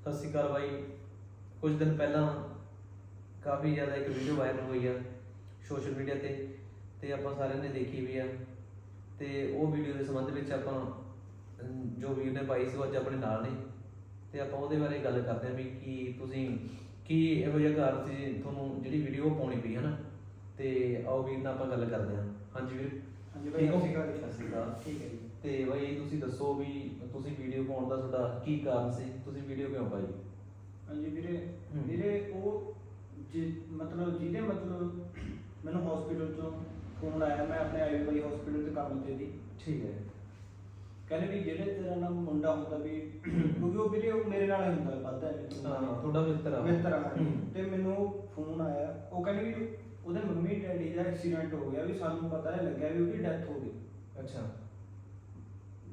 ਸਤਿ ਸ਼੍ਰੀ ਅਕਾਲ ਬਾਈ। ਕੁਝ ਦਿਨ ਪਹਿਲਾਂ ਕਾਫੀ ਜ਼ਿਆਦਾ ਇੱਕ ਵੀਡੀਓ ਵਾਇਰਲ ਹੋਈ ਆ ਸੋਸ਼ਲ ਮੀਡੀਆ ਤੇ ਤੇ ਆਪਾਂ ਸਾਰਿਆਂ ਨੇ ਦੇਖੀ ਵੀ ਆ। ਤੇ ਉਹ ਵੀਡੀਓ ਦੇ ਸੰਬੰਧ ਵਿੱਚ ਆਪਾਂ ਜੋ ਵੀਰ ਨੇ ਪਾਈ ਸੀ ਉਹ ਅੱਜ ਆਪਣੇ ਨਾਲ ਨੇ। ਤੇ ਆਪਾਂ ਉਹਦੇ ਬਾਰੇ ਗੱਲ ਕਰਦੇ ਹਾਂ ਵੀ ਕੀ ਤੁਸੀਂ ਕੀ ਇਹੋ ਜਿਹਾ ਕਾਰਨ ਸੀ ਤੁਹਾਨੂੰ ਜਿਹੜੀ ਵੀਡੀਓ ਪਾਉਣੀ ਪਈ ਹੈ ਨਾ ਤੇ ਆਓ ਵੀਰ ਨਾਲ ਆਪਾਂ ਗੱਲ ਕਰਦੇ ਹਾਂ ਹਾਂਜੀ ਵੀਰ। ਹਾਂਜੀ ਬਾਈ ਠੀਕ ਹੋ? ਸਤਿ ਸ਼੍ਰੀ ਅਕਾਲ। ਠੀਕ ਹੈ ਜੀ ਤੇ ਬਾਈ ਤੁਸੀਂ ਦੱਸੋ ਵੀ ਤੁਸੀਂ ਵੀਡੀਓ ਪਾਉਣ ਦਾ ਤੁਹਾਡਾ ਕੀ ਕਾਰਨ ਸੀ? ਤੁਸੀਂ ਵੀਡੀਓ ਕਿਉਂ ਪਾਈ? ਹਾਂਜੀ ਵੀਰੇ ਹਮ। ਵੀਰੇ ਉਹ ਜਿ- ਮਤਲਬ ਜਿਹਦੇ ਮਤਲਬ ਮੈਨੂੰ ਹਸਪੀਟਲ ਤੋਂ ਫੋਨ ਆਇਆ ਮੈਂ ਆਪਣੇ ਆਈ ਬਾਈ ਹਸਪੀਟਲ ਤੇ ਕੰਮ ਤੇ ਦੀ ਠੀਕ ਹੈ। ਕਹਿੰਦੇ ਵੀ ਜਿਹੜੇ ਤੇਰਾ ਨਾਮ ਮੁੰਡਾ ਹੁੰਦਾ ਵੀ ਕਿਉਂਕਿ ਉਹ ਵੀਰੇ ਉਹ ਮੇਰੇ ਨਾਲ ਹੀ ਹੁੰਦਾ ਵੱਧਦਾ ਹਾਂ ਤੁਹਾਡਾ ਮਿੱਤਰ ਆ। ਮਿੱਤਰ ਆ ਹੂੰ। ਤੇ ਮੈਨੂੰ ਫੋਨ ਆਇਆ ਉਹ ਕਹਿੰਦੇ ਵੀ ਉਹਦੇ ਮੰਮੀ ਡੈਡੀ ਦਾ ਐਕਸੀਡੈਂਟ ਹੋ ਗਿਆ ਵੀ ਸਾਨੂੰ ਪਤਾ ਹੈ ਲੱਗਿਆ ਵੀ ਉਹਦੀ ਡੈਥ ਹੋ ਗਈ। ਅੱਛਾ।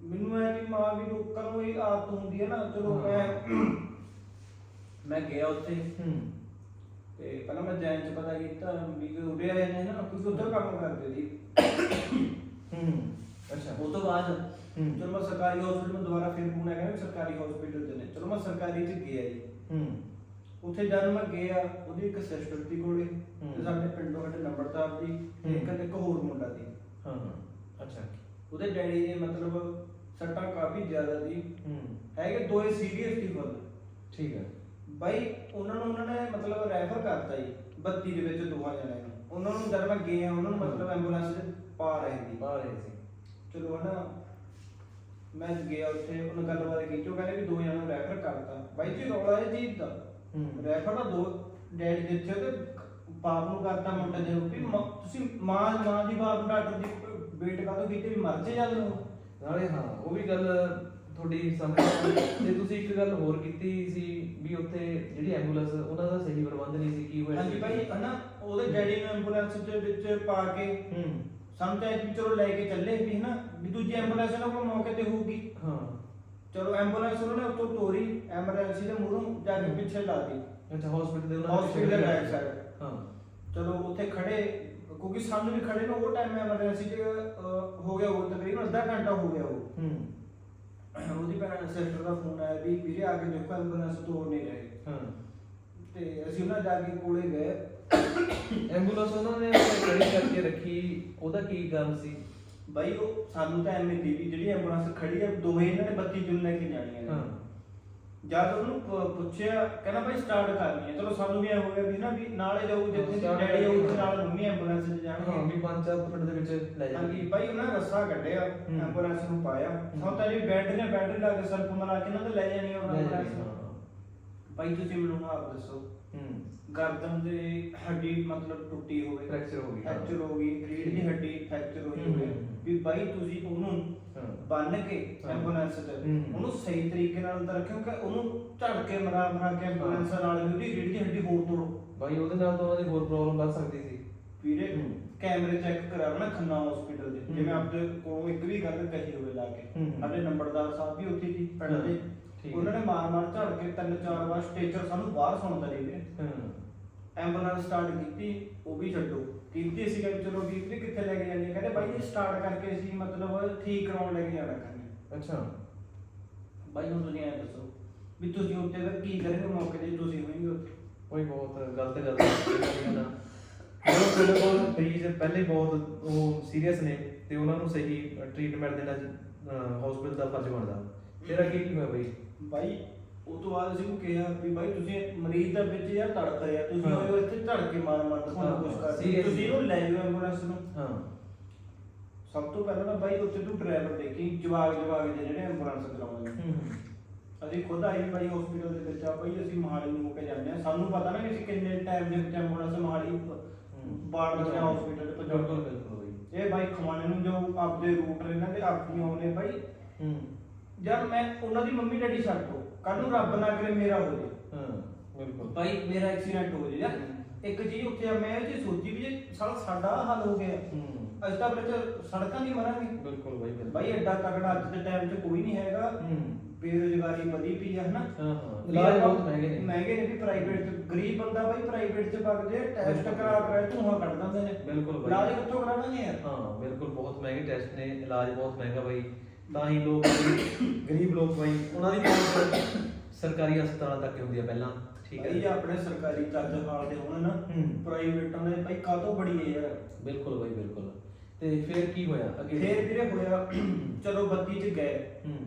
ਮੈਨੂੰ ਐ ਵੀ ਮਾਂ ਵੀ ਲੋਕਾਂ ਨੂੰ ਇਹ ਆਦਤ ਹੁੰਦੀ ਹੈ ਨਾ ਚਲੋ। ਮੈਂ ਮੈਂ ਗਿਆ ਉੱਥੇ ਹੂੰ। ਤੇ ਪਹਿਲਾਂ ਮੈਂ ਜੈਨ ਚ ਪਤਾ ਕੀਤਾ ਵੀ ਕਿ ਉਰੇ ਆਏ ਨੇ ਨਾ ਕਿਉਂਕਿ ਉੱਧਰ ਕੰਮ ਕਰਦੇ ਸੀ। ਹੂੰ। ਅੱਛਾ। ਉਹ ਤੋਂ ਬਾਅਦ ਹੂੰ। ਚਲੋ ਮੈਂ ਸਰਕਾਰੀ ਹਸਪੀਟਲ ਨੂੰ ਦੁਬਾਰਾ ਫਿਰ ਫੋਨ ਆਇਆ ਵੀ ਸਰਕਾਰੀ ਹਸਪੀਟਲ ਨੇ। ਚਲੋ ਮੈਂ ਸਰਕਾਰੀ ਚ ਗਿਆ ਜੀ। ਹੂੰ। ਉੱਥੇ ਜਦ ਮੈਂ ਗਿਆ ਉਹਦੀ ਇੱਕ ਸਿਸਟਰ ਦੀ ਕੋਲੇ ਹੂੰ। ਤੇ ਸਾਡੇ ਪਿੰਡੋਂ ਸਾਡੇ ਨੰਬਰਦਾਰ ਦੀ ਤੇ ਇੱਕ ਹੂੰ। ਇੱਕ ਹੋਰ ਮੁੰਡਾ ਦੀ ਹਾਂ ਹਾਂ। ਅੱਛਾ। ਉਹਦੇ ਡੈਡੀ ਦੇ ਮਤਲਬ ਸੱਟਾਂ ਕਾਫੀ ਜ਼ਿਆਦਾ ਦੀ ਹੂੰ। ਹੈਗੇ ਦੋਏ ਸੀਰੀਅਸ ਦੀ ਫੁੱਲ ਠੀਕ ਹੈ। ਬਾਈ ਉਹਨਾਂ ਨੂੰ ਉਹਨਾਂ ਨੇ ਮਤਲਬ ਰੈਫਰ ਕਰਤਾ ਜੀ 32 ਦੇ ਵਿੱਚ ਦੋਹਾਂ ਜਣਿਆਂ ਨੂੰ। ਉਹਨਾਂ ਨੂੰ ਜਦ ਮੈਂ ਗਿਆ ਉਹਨਾਂ ਨੂੰ ਮਤਲਬ ਐਂਬੂਲੈਂਸ 'ਚ ਪਾ ਰਹੇ ਸੀ। ਆ ਰਹੇ ਸੀ। ਚਲੋ ਹਨਾ ਮੈਂ ਗਿਆ ਉੱਥੇ ਉਹਨਾਂ ਗੱਲਬਾਤ ਕੀਤੀ ਉਹ ਕਹਿੰਦੇ ਵੀ ਦੋ ਜਣਿਆਂ ਨੂੰ ਰੈਫਰ ਕਰਤਾ। ਬਾਈ ਜੀ ਰੌਲਾ ਇਹ ਚੀਜ਼ ਦਾ ਹੂੰ। ਰੈਫਰ ਤਾਂ ਦੋ ਡੈਡ ਦਿੱਤੇ ਤੇ ਬਾਪ ਨੂੰ ਕਰਤਾ ਮੁੰਡੇ ਦੇ ਵੀ ਮਾਂ- ਤੁਸੀਂ ਮਾਂ ਮਾਂ ਦੀ ਬਾਪ ਨੂੰ ਡਾਕਟਰ ਦੀ ਵੇਟ ਕਾਹਤੋਂ ਕੀਤੀ ਵੀ ਮਰ ਜੇ ਜਦ ਨੂੰ? ਨਾਲੇ ਹਾਂ ਉਹ ਵੀ ਗੱਲ ਤੁਹਾਡੀ ਸਮਝ ਤੇ ਤੁਸੀਂ ਇੱਕ ਗੱਲ ਹੋਰ ਕੀਤੀ ਸੀ ਵੀ ਉੱਥੇ ਜਿਹੜੀ ਐਂਬੂਲੈਂਸ ਉਹਨਾਂ ਦਾ ਸਹੀ ਪ੍ਰਬੰਧ ਨਹੀਂ ਸੀ ਕੀ ਹੋਇਆ ਹਾਂਜੀ? ਬਾਈ ਹਨਾ ਉਹਦੇ ਡੈਡੀ ਨੂੰ ਐਂਬੂਲੈਂਸ ਦੇ ਵਿੱਚ ਪਾ ਕੇ ਹੂੰ। ਸਮਝਾਇਆ ਵੀ ਚਲੋ ਲੈ ਕੇ ਚੱਲੇ ਵੀ ਹਨਾ ਵੀ ਦੂਜੀ ਐਂਬੂਲੈਂਸ ਨਾਲ ਕੋਈ ਮੌਕੇ ਤੇ ਹੋਊਗੀ। ਹਾਂ। ਚਲੋ ਐਂਬੂਲੈਂਸ ਉਹਨਾਂ ਨੇ ਉੱਤੋਂ ਤੋਰੀ ਐਮਰਜੈਂਸੀ ਦੇ ਮੂਹਰੋਂ ਜਾ ਕੇ ਪਿੱਛੇ ਲਾ ਦਿੱਤੀ। ਅੱਛਾ ਹਸਪੀਟਲ ਦੇ ਉਹਨਾਂ ਹਸਪੀਟਲ ਦੇ ਬੈਕ ਸਾਈਡ ਹਾਂ। ਚਲੋ ਉੱਥੇ ਖੜੇ ਕਿਉਂਕਿ ਸਾਨੂੰ ਵੀ ਖੜੇ ਨੂੰ ਉਹ ਟਾਈਮ ਐਮਰਜੈਂਸੀ 'ਚ ਅਹ, ਹੋ ਗਿਆ ਉਹ ਤਕਰੀਬਨ ਅੱਧਾ ਘੰਟਾ ਹੋ ਗਿਆ ਉਹ। ਹੂੰ। ਉਹਦੀ ਭੈਣ ਸਿਸਟਰ ਦਾ ਫੋਨ ਆਇਆ ਵੀ ਵੀਰੇ ਆ ਕੇ ਦੇਖੋ ਐਂਬੂਲੈਂਸ ਤੋੜ ਨਹੀਂ ਰਹੇ। ਹਾਂ। ਤੇ ਅਸੀਂ ਉਹਨਾਂ ਜਾ ਕੇ ਕੋਲੇ ਗਏ। ਐਂਬੂਲੈਂਸ ਉਹਨਾਂ ਨੇ ਖੜੀ ਕਰਕੇ ਰੱਖੀ। ਉਹਦਾ ਕੀ ਕਾਰਨ ਸੀ? ਬਾਈ ਉਹ ਸਾਨੂੰ ਤਾਂ ਐਵੇਂ ਦੀ ਵੀ ਜਿਹੜੀ ਐਂਬੂਲੈਂਸ ਖੜੀ ਆ ਦੋਵੇਂ ਇਹਨਾਂ ਨੇ 32 ਜੂਨ ਲੈ ਕੇ ਜਾਣੀਆਂ ਨੇ ਹਾਂ। ਜਦ ਉਹਨੂੰ ਪੁੱਛਿਆ ਕਹਿੰਦਾ ਭਾਈ ਸਟਾਰਟ ਕਰਨੀ ਹੈ ਚਲੋ ਸਾਨੂੰ ਵੀ ਐ ਹੋ ਗਿਆ ਵੀ ਨਾ ਵੀ ਨਾਲੇ ਜਾਊ ਜਿੱਥੇ Start ਡੈਡੀ ਆਊ ਉੱਥੇ। ਨਾਲ ਮੰਮੀ ਐਂਬੂਲੈਂਸ 'ਚ ਹਾਂ ਜਾਣਗੇ ਵੀ ਪੰਜ ਚਾਰ ਮਿੰਟ ਦੇ ਵਿੱਚ ਲੈ ਹਾਂਜੀ ਜਾਣਗੇ ਭਾਈ ਉਹਨਾਂ ਨੇ ਰੱਸਾ ਕੱਢਿਆ ਹੂੰ। ਐਂਬੂਲੈਂਸ ਨੂੰ ਪਾਇਆ ਹੁਣ ਤਾਂ ਜੀ ਬੈੱਡ ਨੇ ਬੈੱਡ ਲਾ ਕੇ ਸਰਪ ਮਰਾ ਕੇ ਇਹਨਾਂ ਤੇ ਲੈ ਜਾਣੀ ਉਹਨਾਂ ਲੈ ਜਾਣਗੇ, ਨੂੰ। ਭਾਈ ਤੁਸੀਂ ਮੈਨੂੰ ਹੁਣ ਆਪ ਦੱਸੋ ਹੂੰ ਗਰਦਨ ਦੇ ਹੱਡੀ ਮਤਲਬ ਟੁੱਟੀ ਹੋਵੇ Fracture ਹੋ ਗਈ, ਹਾਂ। ਫ੍ਰੈਕਚਰ ਹੋ ਗਈ ਰੀੜ ਦੀ ਹੱਡੀ ਫ੍ਰੈਕਚਰ ਹੋਈ ਹੂੰ, ਹੋਵੇ ਹੂੰ। ਵੀ ਬਾਈ ਤੁਸੀਂ ਉਹਨੂੰ ਬੰਨ ਕੇ। ਐਂਬੂਲੈਂਸ ਹੂੰ। ਉਹਨੂੰ ਸਹੀ ਤਰੀਕੇ ਨਾਲ ਅੰਦਰ ਰੱਖਿਓ ਕਿ ਉਹਨੂੰ ਝੜਕੇ ਮਰਾ ਮਰਾ ਕੇ ਐਂਬੂਲੈਂਸ ਨਾਲ ਵੀ ਉਹਦੀ ਰੀੜ ਦੀ ਹੱਡੀ ਹੋਰ ਤੋੜੋ ਬਾਈ ਉਹਦੇ ਨਾਲ ਤਾਂ ਉਹਨਾਂ ਦੀ ਹੋਰ ਪ੍ਰੋਬਲਮ ਵੱਧ ਸਕਦੀ ਸੀ ਵੀਰੇ ਹੂੰ। ਕੈਮਰੇ ਚੈੱਕ ਕਰਾਉਣਾ ਖੰਨਾ ਹਸਪੀਟਲ ਦੇ। ਜਿਵੇਂ ਆਪਦੇ ਕੋਲੋਂ ਇੱਕ ਵੀ ਗੱਲ ਕਹੀ ਹੋਵੇ ਲਾ ਕੇ। ਸਾਡੇ ਨੰਬਰਦਾਰ ਸਾਹਿਬ ਵੀ ਉੱਥੇ ਸੀ ਪਿੰਡ ਦੇ ਠੀਕ ਉਹਨਾਂ। ਨੇ ਮਾਰ ਮਾਰ ਝੜ ਕੇ ਤਿੰਨ ਚਾਰ ਵਾਰ ਸਟੇਚਰ ਸਾਨੂੰ ਬਾਹਰ ਸੁਣਦਾ ਰਹੀ ਵੀਰੇ ਹਾਂ ਐਂਬੂਲੈਂਸ ਸਟਾਰਟ ਕੀਤੀ ਉਹ ਵੀ ਛੱਡੋ। ਕੀਤੀ ਸੀ ਕਿ ਚਲੋ ਵੀਰ ਜੀ ਕਿੱਥੇ ਲੈ ਕੇ ਜਾਂਦੇ ਕਹਿੰਦੇ ਬਾਈ ਜੀ ਸਟਾਰਟ ਕਰਕੇ ਅਸੀਂ ਮਤਲਬ ਠੀਕ ਕਰਾਉਣ ਲੈ ਕੇ ਜਾਣਾ ਕਰਨੇ। ਅੱਛਾ। ਬਾਈ ਹੁਣ ਤੁਸੀਂ ਐਂ ਦੱਸੋ ਵੀ ਤੁਸੀਂ ਉੱਤੇ ਦਾ ਕੀ ਕਰੋਗੇ ਮੌਕੇ ਤੇ ਤੁਸੀਂ ਹੋਈਂਗੇ ਉੱਥੇ। ਕੋਈ ਬਹੁਤ ਗਲਤ ਗੱਲ ਹੈ ਨਾ। ਜਦੋਂ ਤੁਹਾਡੇ ਕੋਲ ਮਰੀਜ਼ ਪਹਿਲੇ ਬਹੁਤ ਉਹ ਸੀਰੀਅਸ ਨੇ ਤੇ ਉਹਨਾਂ ਨੂੰ ਸਹੀ ਟ੍ਰੀਟਮੈਂਟ ਦੇਣਾ ਹਸਪੀਟਲ ਦਾ ਫਰਜ਼ ਬਣਦਾ। ਤੇਰਾ ਕੀ ਕੀ ਹੋਇਆ ਬਈ? ਬਾਈ ਉਹ ਤੋਂ ਬਾਅਦ ਅਸੀਂ ਨੂੰ ਕਿਹਾ ਵੀ ਬਾਈ ਤੁਸੀਂ ਮਰੀਜ਼ ਦਾ ਵਿੱਚ ਯਾਰ ਤੜਕ ਰਿਹਾ ਤੁਸੀਂ ਹਾਂ। ਹੋਏ ਇੱਥੇ ਧੜ ਕੇ ਮਾਰ ਮਾਰ ਹਾਂ, ਕੁਝ ਹਾਂ, ਤੁਸੀਂ ਇਹਨੂੰ ਲੈ ਜਾਓ ਐਂਬੂਲੈਂਸ ਨੂੰ। ਹਾਂ। ਸਭ ਤੋਂ ਪਹਿਲਾਂ ਤਾਂ ਬਾਈ ਉੱਥੇ ਤੂੰ ਡਰਾਈਵਰ ਦੇਖੀ ਜਵਾਗ ਜਵਾਗ ਦੇ ਜਿਹੜੇ ਐਂਬੂਲੈਂਸ ਚਲਾਉਂਦੇ ਨੇ। ਅਸੀਂ ਖੁਦ ਆਈ ਬਾਈ ਹਸਪੀਟਲ ਦੇ ਵਿੱਚ ਆ ਬਾਈ ਅਸੀਂ ਮਹਾਲੀ ਨੂੰ ਹੋ ਕੇ ਜਾਂਦੇ ਆ ਸਾਨੂੰ ਪਤਾ ਨਾ ਵੀ ਅਸੀਂ ਕਿੰਨੇ ਟਾਈਮ ਦੇ ਵਿੱਚ ਐਂਬੂਲੈਂਸ ਮਹਾਲੀ ਬਾੜ ਦੇ ਹਸਪੀਟਲ ਤੇ ਪਹੁੰਚਾਉਂਦੇ ਬਿਲਕੁਲ ਇਹ ਬਾਈ ਖਵਾਣੇ ਨੂੰ ਜੋ ਆਪਦੇ ਰੂਟ ਇਹਨਾਂ ਦੇ ਆਪਦੀਆਂ ਆਉਨੇ ਬਾਈ ਹੂੰ। ਜਦ ਮੈਂ ਉਹਨਾਂ ਦੀ ਮੰਮੀ ਡੈਡੀ ਛੱਡ ਦੋ ਕੱਲ ਨੂੰ ਰੱਬ ਨਾ ਕਰੇ ਮੇਰਾ ਹੋ ਜੇ। ਹਾਂ ਬਿਲਕੁਲ। ਬਾਈ ਮੇਰਾ ਐਕਸੀਡੈਂਟ ਹੋ ਜੇ ਜਾਂ ਇੱਕ ਚੀਜ਼ ਉੱਥੇ ਆ ਮੈਂ ਚੀਜ਼ ਸੋਚੀ ਵੀ ਜੇ ਸਾਲਾ ਸਾਡਾ ਆਹ ਹਾਲ ਹੋ ਗਿਆ ਹੂੰ। ਅਸੀਂ ਤਾਂ ਵਿੱਚ ਸੜਕਾਂ ਦੀ ਮਰਾਂਗੇ ਬਿਲਕੁਲ ਬਾਈ ਬਿਲਕੁਲ। ਬਾਈ ਐਡਾ ਤਗੜਾ ਅੱਜ ਦੇ ਟਾਈਮ 'ਚ ਕੋਈ ਨਹੀਂ ਹੈਗਾ। ਹੂੰ। ਬੇਰੁਜ਼ਗਾਰੀ ਵਧੀ ਪਈ ਹੈ ਹਨਾ? ਹਾਂ ਹਾਂ। ਇਲਾਜ ਬਹੁਤ ਮਹਿੰਗੇ ਨੇ। ਮਹਿੰਗੇ ਨੇ ਵੀ ਪ੍ਰਾਈਵੇਟ ਚ। ਗਰੀਬ ਬੰਦਾ ਬਾਈ ਪ੍ਰਾਈਵੇਟ ਚ ਵਗਦੇ ਟੈਸਟ ਕਰਾ ਕਰਾ ਧੂਆਂ ਕੱਢ ਦਿੰਦੇ ਨੇ। ਬਿਲਕੁਲ ਬਾਈ। ਇਲਾਜ ਕਿੱਥੋਂ ਕਰਾਵਾਂਗੇ ਯਾਰ? ਹਾਂ ਬਿਲਕੁਲ ਬਹੁਤ ਮਹਿੰਗੇ ਟੈਸਟ ਨੇ। ਇਲਾਜ ਬਹੁਤ ਮਹਿੰਗਾ ਬਾਈ। ਤਾਂ ਹੀ ਲੋਕ ਗਰੀਬ ਲੋਕ ਬਾਈ ਉਹਨਾਂ ਦੀ ਪਹੁੰਚ ਸਰਕਾਰੀ ਹਸਪਤਾਲਾਂ ਤੱਕ ਹੀ ਹੁੰਦੀ ਆ ਪਹਿਲਾਂ ਠੀਕ ਹੈ ਆਪਣੇ ਸਰਕਾਰੀ ਚੱਜ ਹਾਲ ਦੇ ਹੋਣ ਨਾ ਹੂੰ। ਪ੍ਰਾਈਵੇਟਾਂ ਦੇ ਭਾਈ ਕਾਹਤੋਂ ਬੜੀ ਹੈ ਯਾਰ। ਬਿਲਕੁਲ ਬਾਈ ਬਿਲਕੁਲ। ਤੇ ਫਿਰ ਕੀ ਹੋਇਆ ਅੱਗੇ? ਫੇਰ ਵੀਰੇ ਹੋਇਆ ਚਲੋ ਬੱਤੀ ਚ ਗਏ। ਹੂੰ।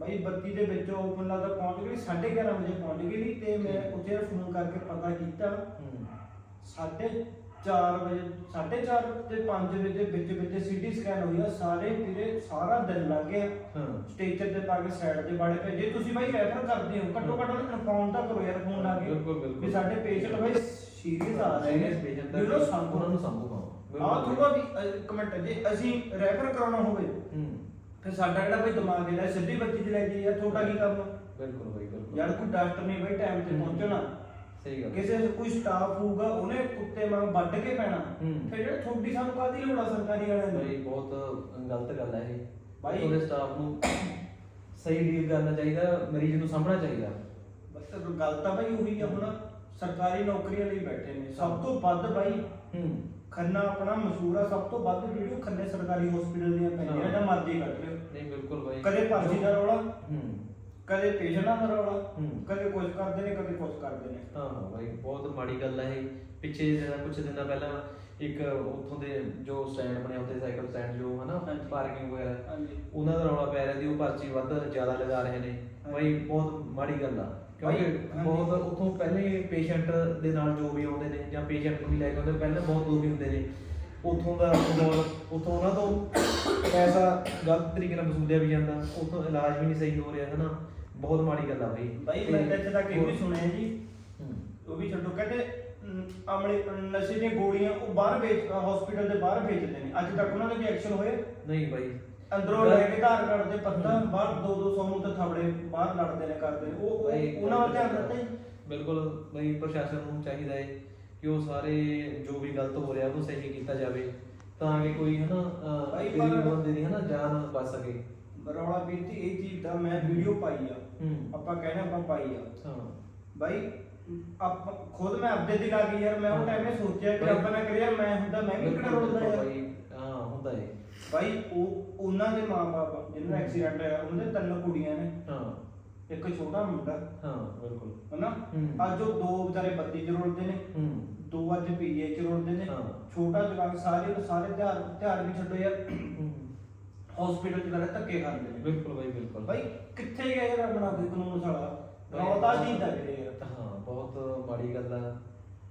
ਭਾਈ ਬੱਤੀ ਦੇ ਵਿੱਚੋਂ ਮੈਨੂੰ ਲੱਗਦਾ ਪਹੁੰਚ ਗਈ 11:30 ਵਜੇ ਪਹੁੰਚ ਗਈ ਤੇ ਮੈਂ ਉੱਥੇ ਫੋਨ ਕਰਕੇ ਪਤਾ ਕੀਤਾ। ਹੂੰ। ਸਾਢੇ 4 ਵਜੇ 4:30 ਤੇ 5 ਵਜੇ ਦੇ ਵਿੱਚ ਵਿੱਚ ਸੀਟੀ ਸਕੈਨ ਹੋਈ ਆ ਸਾਰੇ ਵੀਰੇ ਸਾਰਾ ਦਿਨ ਲੱਗ ਗਿਆ। ਹਾਂ। ਸਟੇਚਰ ਤੇ ਪਾ ਕੇ ਸਾਈਡ ਤੇ ਬਾੜੇ ਪਏ। ਜੇ ਤੁਸੀਂ ਬਾਈ ਰੈਫਰ ਕਰਦੇ ਹੋ ਘੱਟੋ ਘੱਟ ਉਹਨੂੰ ਇਨਫੋਰਮ ਤਾਂ ਕਰੋ ਯਾਰ ਫੋਨ ਲਾ ਕੇ। ਬਿਲਕੁਲ, ਬਿਲਕੁਲ। ਵੀ ਸਾਡੇ ਪੇਸ਼ੈਂਟ ਬਾਈ ਸੀਰੀਅਸ ਆ ਰਹੇ ਨੇ। ਪੇਸ਼ੈਂਟ ਵੀ ਉਹਨੂੰ ਸੰਭੋ। ਉਹਨਾਂ ਨੂੰ ਸੰਭੂ ਹਾਂ ਆ ਥੋੜਾ ਵੀ ਇੱਕ ਮਿੰਟ ਜੇ ਅਸੀਂ ਰੈਫਰ ਕਰਾਉਣਾ ਹੋਵੇ ਹੂੰ। ਫਿਰ ਸਾਡਾ ਜਿਹੜਾ ਕੋਈ ਦਿਮਾਗ ਜਿਹੜਾ ਸਿੱਧੀ ਬੱਤੀ ਚ ਲੈ ਜਾਈਏ ਯਾਰ ਤੁਹਾਡਾ ਕੀ ਕੰਮ? ਬਿਲਕੁਲ ਬਾਈ ਬਿਲਕੁਲ। ਯਾਰ ਕੋਈ ਡਾਕਟਰ ਨਹੀਂ ਬਾਈ ਟਾਈਮ ਤੇ। ਪਹੁੰਚਣਾ। ਸਹੀ ਗੱਲ ਕਿਸੇ ਕੋਈ ਸਟਾਫ ਹੋਊਗਾ ਉਹਨੇ ਕੁੱਤੇ ਵਾਂਗ ਵੱਢ ਕੇ ਪੈਣਾ। ਹੂੰ। ਫਿਰ ਜਿਹੜਾ ਤੁਹਾਡੀ ਸਾਨੂੰ ਕਾਦੀ ਲੋੜ ਆ ਸਰਕਾਰੀ ਵਾਲਿਆਂ ਦੀ? ਬਾਈ ਬਹੁਤ ਗਲਤ ਗੱਲ ਹੈ ਇਹ। ਬਾਈ- ਉਹਦੇ ਸਟਾਫ ਨੂੰ ਸਹੀ ਡੀਲ ਕਰਨਾ ਚਾਹੀਦਾ ਮਰੀਜ਼ ਨੂੰ ਸਾਂਭਣਾ ਚਾਹੀਦਾ। ਬਸ ਗੱਲ ਤਾਂ ਬਾਈ ਉਹੀ ਆ ਹੁਣ। ਸਰਕਾਰੀ ਨੌਕਰੀਆਂ ਲਈ ਬੈਠੇ ਨੇ। ਸਭ ਤੋਂ ਵੱਧ ਬਾਈ ਹੂੰ। ਖੰਨਾ ਆਪਣਾ ਮਸ਼ਹੂਰ ਆ। ਸਭ ਤੋਂ ਵੱਧ ਵੀਡੀਓ ਖੰਨੇ ਸਰਕਾਰੀ ਹਸਪੀਟਲ ਦੀਆਂ ਪੈਂਦੀਆਂ। ਜਾਂ ਮਰਜ਼ੀ ਕੱਢ ਲਿਓ। ਨਹੀਂ ਬਿਲਕੁਲ ਬਾਈ। ਕਦੇ ਪਰਚੀ ਦਾ ਰੌਲਾ। ਹੂੰ। ਕਦੇ ਪੇਸ਼ੈਂਟਾਂ ਦਾ ਰੌਲਾ ਹੂੰ। ਕਦੇ ਕੁਝ ਕਰਦੇ ਨੇ ਕਦੇ ਕੁਝ ਕਰਦੇ ਨੇ। ਹਾਂ ਹਾਂ ਬਾਈ ਬਹੁਤ ਮਾੜੀ ਗੱਲ ਹੈ ਇਹ। ਪਿੱਛੇ ਜਿਹੜਾ ਕੁਝ ਦਿਨਾਂ ਪਹਿਲਾਂ ਇੱਕ ਉੱਥੋਂ ਦੇ ਜੋ ਸਟੈਂਡ ਬਣਿਆ ਉੱਥੇ ਸਾਈਕਲ ਸਟੈਂਡ ਜੋ ਹਨਾ ਹਾਂਜੀ। ਪਾਰਕਿੰਗ ਵਗੈਰਾ ਹਾਂਜੀ। ਉਹਨਾਂ ਦਾ ਰੌਲਾ ਪੈ ਰਿਹਾ ਸੀ ਉਹ ਪਰਚੀ ਵੱਧ ਜ਼ਿਆਦਾ ਲਗਾ ਰਹੇ ਨੇ। ਬਾਈ ਬਹੁਤ ਮਾੜੀ ਗੱਲ ਆ। ਕਿਉਂਕਿ ਬਾਈ, ਹਾਂਜੀ। ਬਹੁਤ ਉੱਥੋਂ ਪਹਿਲੇ ਪੇਸ਼ੈਂਟ ਦੇ ਨਾਲ ਜੋ ਵੀ ਆਉਂਦੇ ਨੇ ਜਾਂ ਪੇਸ਼ੈਂਟ ਨੂੰ ਵੀ ਲੈ ਕੇ ਆਉਂਦੇ ਪਹਿਲਾਂ ਬਹੁਤ ਦੁਖੀ ਹੁੰਦੇ ਨੇ। ਉੱਥੋਂ ਦਾ ਮਾਹੌਲ ਉੱਥੋਂ ਉਹਨਾਂ ਤੋਂ ਪੈਸਾ ਗਲਤ ਤਰੀਕੇ ਨਾਲ ਵਸੂਲਿਆ ਵੀ ਜਾਂਦਾ ਉੱਥੋਂ ਇਲਾਜ ਵੀ ਨਹੀਂ ਸਹੀ ਹੋ ਰਿਹਾ ਹਨਾ। ਬਹੁਤ ਮਾੜੀ ਗੱਲ ਆ ਬਾਈ। ਬਾਈ ਮੈਂ ਤਾਂ ਇੱਥੇ ਤੱਕ ਇਹ ਵੀ ਸੁਣਿਆ ਜੀ। ਹੂੰ। ਉਹ ਵੀ ਛੱਡੋ ਕਹਿੰਦੇ ਅਮ, ਅਮਲੇ ਨਸ਼ੇ ਦੀਆਂ ਗੋਲੀਆਂ ਉਹ ਬਾਹਰ ਵੇਚ ਹਸਪੀਟਲ ਦੇ ਬਾਹਰ ਵੇਚਦੇ ਨੇ। ਅੱਜ ਤੱਕ ਉਹਨਾਂ ਦੇ ਕੋਈ ਐਕਸ਼ਨ ਹੋਏ? ਨਹੀਂ ਬਾਈ। ਅੰਦਰੋਂ ਲੈ ਕੇ ਆਧਾਰ ਕਾਰਡ ਦੇ ਪੱਤਾ ਬਾਹਰ 2-200 ਨੂੰ ਤੇ ਥਬੜੇ ਬਾਹਰ ਲੜਦੇ ਨੇ ਕਰਦੇ ਨੇ ਉਹ ਉਹਨਾਂ ਵੱਲ ਧਿਆਨ ਦਿੱਤਾ ਜੀ? ਬਿਲਕੁਲ ਬਈ ਪ੍ਰਸ਼ਾਸਨ ਨੂੰ ਚਾਹੀਦਾ ਹੈ ਕਿ ਉਹ ਸਾਰੇ ਜੋ ਵੀ ਗਲਤ ਹੋ ਰਿਹਾ ਉਹਨੂੰ ਸਹੀ ਕੀਤਾ ਜਾਵੇ ਤਾਂ ਕਿ ਕੋਈ ਹਨਾ ਅਹ, ਬਾਈ, ਗਰੀਬ ਪਰ- ਬੰਦੇ ਦੀ ਹਨਾ ਜਾਨ ਬਚ ਸਕੇ। ਰੌਲਾ ਬੀਤੀ ਇਹ ਚੀਜ਼ ਦਾ ਮੈਂ ਵੀਡੀਓ ਪਾਈ ਆ। ਹੂੰ। ਆਪਾਂ ਕਹਿੰਦੇ ਆਪਾਂ ਪਾਈ ਆ। ਹਾਂ। ਬਾਈ ਆਪ ਖੁਦ ਮੈਂ ਆਪਦੇ ਦਿਲ ਆ ਗਈ ਯਾਰ ਮੈਂ ਉਹ ਟਾਈਮ 'ਤੇ ਸੋਚਿਆ ਕਿ ਬਾਈ- ਰੱਬ ਨਾ ਕਰੇ ਯਾਰ ਮੈਂ ਹੁੰਦਾ ਮੈਂ ਵੀ ਕਿਹੜਾ ਰੋਲਦਾ ਯਾਰ ਹਾਂ ਹੁੰਦਾ ਹੈ ਬਾਈ ਉਹ ਉਹਨਾਂ ਦੇ ਮਾਪੇ ਜਿਹਨਾਂ ਦਾ ਐਕਸੀਡੈਂਟ ਹੋਇਆ ਉਹਨਾਂ ਦੇ ਤਿੰਨ ਕੁੜੀਆਂ ਨੇ। ਹਾਂ। ਇੱਕ ਛੋਟਾ ਮੁੰਡਾ। ਹਾਂ ਬਿਲਕੁਲ। ਹਨਾ? ਹੂੰ। ਅੱਜ ਉਹ ਦੋ ਵਿਚਾਰੇ ਬੱਤੀ ਚ ਰੋਲਦੇ ਨੇ। ਹੂੰ। ਦੋ ਅੱਜ ਪੀਏ ਚ ਰੋਲਦੇ ਨੇ। ਹਾਂ। ਛੋਟਾ ਜਵਾਕ ਸਾਰੇ ਨੂੰ ਸਾਰੇ ਧਿਆਨ ਧਿਆਨ ਵੀ ਛੱਡੋ ਯਾਰ। ਹੂੰ। ਹਸਪੀਟਲ ਚ ਸਾਰੇ ਧੱਕੇ ਖਾਂਦੇ ਨੇ। ਬਿਲਕੁਲ ਬਾਈ ਬਿਲਕੁਲ। ਬਾਈ ਕਿੱਥੇ ਗਿਆ ਯਾਰ ਆਪਣਾ ਕੋਈ ਕਾਨੂੰਨ ਸਾਲਾ? ਰੌਤਾ ਜੀ ਦਾ ਵੀਰੇ ਯਾਰ। ਹਾਂ ਬਹੁਤ ਮਾੜੀ ਗੱਲ ਆ।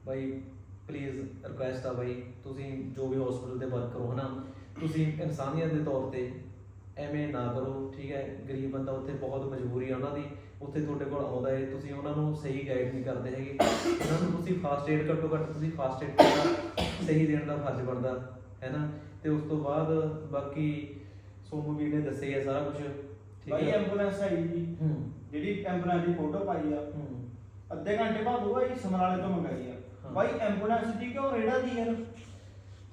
ਬਾਈ ਪਲੀਜ਼ ਰਿਕੁਐਸਟ ਆ ਬਾਈ ਤੁਸੀਂ ਜੋ ਵੀ ਹਸਪੀਟਲ ਤੇ ਵਰਕ ਕਰੋ ਹਨਾ? ਤੁਸੀਂ ਇਨਸਾਨੀਅਤ ਦੇ ਤੌਰ ਤੇ ਐਵੇਂ ਨਾ ਕਰੋ ਠੀਕ ਹੈ? ਗਰੀਬ ਬੰਦਾ ਉੱਥੇ ਬਹੁਤ ਮਜਬੂਰੀ ਆ ਉਹਨਾਂ ਦੀ। ਉੱਥੇ ਤੁਹਾਡੇ ਕੋਲ ਆਉਂਦਾ ਹੈ ਤੁਸੀਂ ਉਹਨਾਂ ਨੂੰ ਸਹੀ ਗਾਈਡ ਨਹੀਂ ਕਰਦੇ ਹੈਗੇ। ਉਹਨਾਂ ਨੂੰ ਤੁਸੀਂ ਫਾਸਟ ਏਡ ਘੱਟੋ ਘੱਟ ਤੁਸੀਂ ਫਾਸਟ ਏਡ ਸਹੀ ਦੇਣ ਦਾ ਫਰਜ਼ ਬਣਦਾ ਹੈ ਨਾ? ਤੇ ਉਸ ਤੋਂ ਬਾਅਦ ਬਾਕੀ ਸੋਮੂ ਵੀਰ ਨੇ ਦੱਸਿਆ ਸਾਰਾ ਕੁਝ ਠੀਕ ਹੈ। ਐਂਬੂਲੈਂਸ ਆਈ ਜੀ। ਹੂੰ। ਜਿਹੜੀ ਐਂਬੂਲੈਂਸ ਦੀ ਫੋਟੋ ਪਾਈ ਆ। ਹੂੰ। ਅੱਧੇ ਘੰਟੇ ਬਾਅਦ ਉਹ ਆਈ ਸਮਰਾਲੇ ਤੋਂ ਮੰਗਾਈ ਆ। ਹਾਂ। ਬਾਈ ਐਂਬੂਲੈਂਸ ਦੀ ਕਿਉਂ ਰੇੜਾ ਦੀ ਯਾਰ